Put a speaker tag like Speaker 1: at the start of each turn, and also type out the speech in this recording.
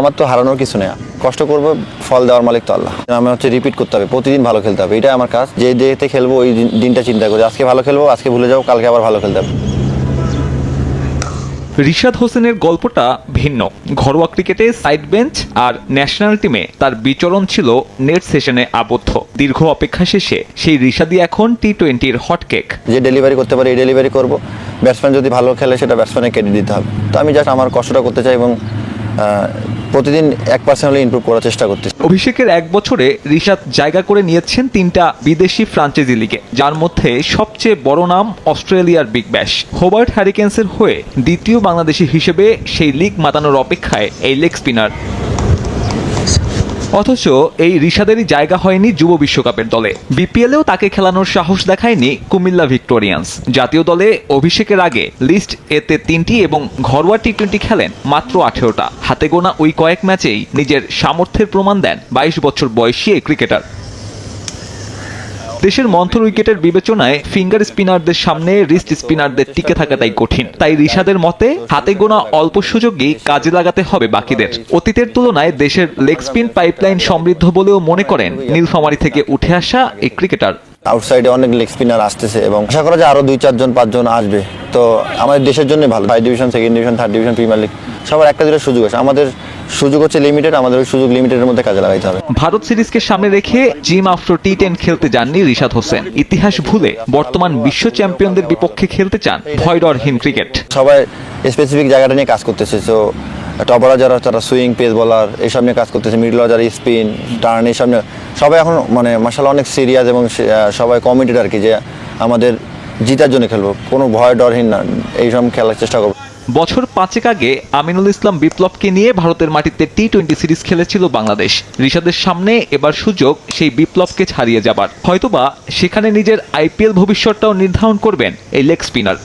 Speaker 1: আমার তো হারানোর কিছু নেই। কষ্ট করব ফল দেওয়ার মালিক তো আল্লাহ। আমি হচ্ছে রিপিট করতে হবে প্রতিদিন ভালো খেলতে হবে এটাই আমার কাজ। যে ডেতে খেলব ওই দিনটা চিন্তা করি আজকে ভালো খেলব আজকে ভুলে যাব কালকে আবার ভালো খেলতে হবে।
Speaker 2: রিশাদ হোসেনের গল্পটা ভিন্ন। ঘরোয়া ক্রিকেটে সাইড বেঞ্চ আর ন্যাশনাল টিমে তার বিচরণ ছিল নেট সেশনে আবদ্ধ। দীর্ঘ অপেক্ষা শেষে সেই রিশাদই এখন টি টোয়েন্টির হটকেক
Speaker 1: যে ডেলিভারি করতে পারে এই ডেলিভারি করব। ব্যাটসম্যান যদি ভালো খেলে সেটা ব্যাটসম্যানে কেটে দিতে হবে। তো আমি জাস্ট আমার কষ্টটা করতে চাই এবং প্রতিদিন এক পার্সেন্ট হলে ইমপ্রুভ করার চেষ্টা করতেছি।
Speaker 2: অভিষেকের এক বছরে রিশাদ জায়গা করে নিয়েছেন তিনটা বিদেশি ফ্রাঞ্চাইজি লিগে যার মধ্যে সবচেয়ে বড় নাম অস্ট্রেলিয়ার বিগ ব্যাশ হোবার্ট হ্যারিকেন্সের হয়ে দ্বিতীয় বাংলাদেশি হিসেবে সেই লিগ মাতানোর অপেক্ষায় এই লেগ স্পিনার অথচ এই রিশাদেরই জায়গা হয়নি যুব বিশ্বকাপের দলে। বিপিএলেও তাকে খেলানোর সাহস দেখায়নি কুমিল্লা ভিক্টোরিয়ান্স। জাতীয় দলে অভিষেকের আগে লিস্ট এতে তিনটি এবং ঘরোয়া টি টোয়েন্টি খেলেন মাত্র আঠেরোটা। হাতে গোনা ওই কয়েক ম্যাচেই নিজের সামর্থ্যের প্রমাণ দেন বাইশ বছর বয়সী এই ক্রিকেটার। দেশের মন্থর উইকেটের বিবেচনায় ফিঙ্গার স্পিনারদের সামনে রিস্ট স্পিনারদের টিকে থাকাটাই কঠিন। তাই রিশাদের মতে, হাতে গোনা অল্প সুযোগই কাজে লাগাতে হবে বাকিদের। অতীতের তুলনায় দেশের লেগ স্পিন পাইপলাইন সমৃদ্ধ বলেও মনে করেন নীলফামারি থেকে উঠে আসা এই ক্রিকেটার।
Speaker 1: আউটসাইডে অনেক লেগ স্পিনার আসতেছে এবং আশা করা যায় আরও দুই চারজন পাঁচজন আসবে। তো আমাদের দেশের জন্য ভালো। Five division second division third division premier league সবার একটা দুটো সুযোগ আছে। আমাদের সুযোগ হচ্ছে লিমিটেড আমাদের ওই সুযোগ লিমিটেডের মধ্যে কাজে লাগাইতে হবে।
Speaker 2: ভারত সিরিজকে সামনে রেখে জিম আফটার টি টেন খেলতে যাননি রিশাদ হোসেন। ইতিহাস ভুলে বর্তমান বিশ্ব চ্যাম্পিয়নদের বিপক্ষে খেলতে চান ভয়ডরহীন ক্রিকেট
Speaker 1: সবাই স্পেসিফিক জায়গাটা নিয়ে কাজ করতেছে তো টপাররা যারা তারা সুইং, পেস বলার, এইসব নিয়ে কাজ করতেছে, মিডল যারা স্পিন, টার্ন, এইসব নিয়ে। সবাই এখন মানে মার্শাল অনেক সিরিয়াস এবং সবাই কমিটেড আর কি যে আমাদের জিতার জন্য খেলব। কোনো ভয় ডরহীন না, এইসব খেলার চেষ্টা করব।
Speaker 2: বছর পাঁচেক আগে আমিনুল ইসলাম বিপ্লবকে নিয়ে ভারতের মাটিতে টি টোয়েন্টি সিরিজ খেলেছিল বাংলাদেশ। রিশাদের সামনে এবার সুযোগ সেই বিপ্লবকে ছাড়িয়ে যাবার। হয়তোবা সেখানে নিজের আইপিএল ভবিষ্যৎটাও নির্ধারণ করবেন এই লেগ স্পিনার